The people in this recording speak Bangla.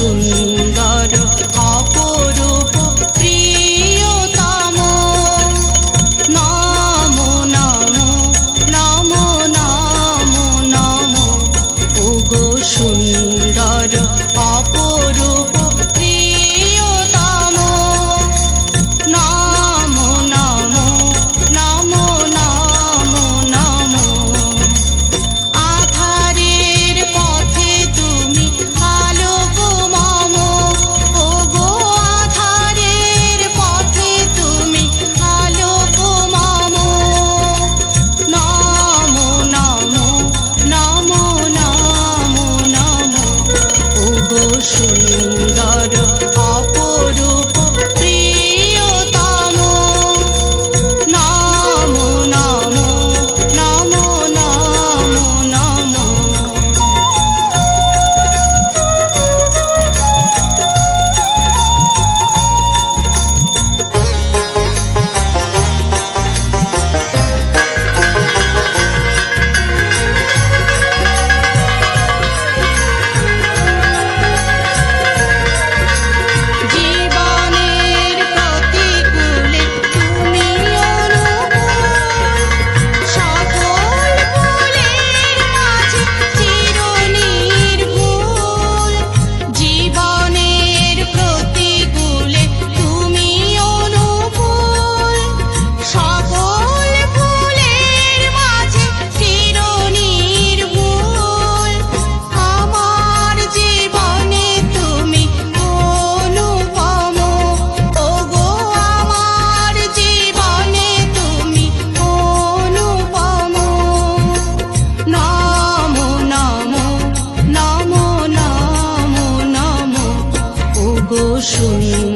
সুন্দর অপরূপ প্রিয়তম। নাম নাম নাম নাম নাম। ওগো সুন্দর শুনি।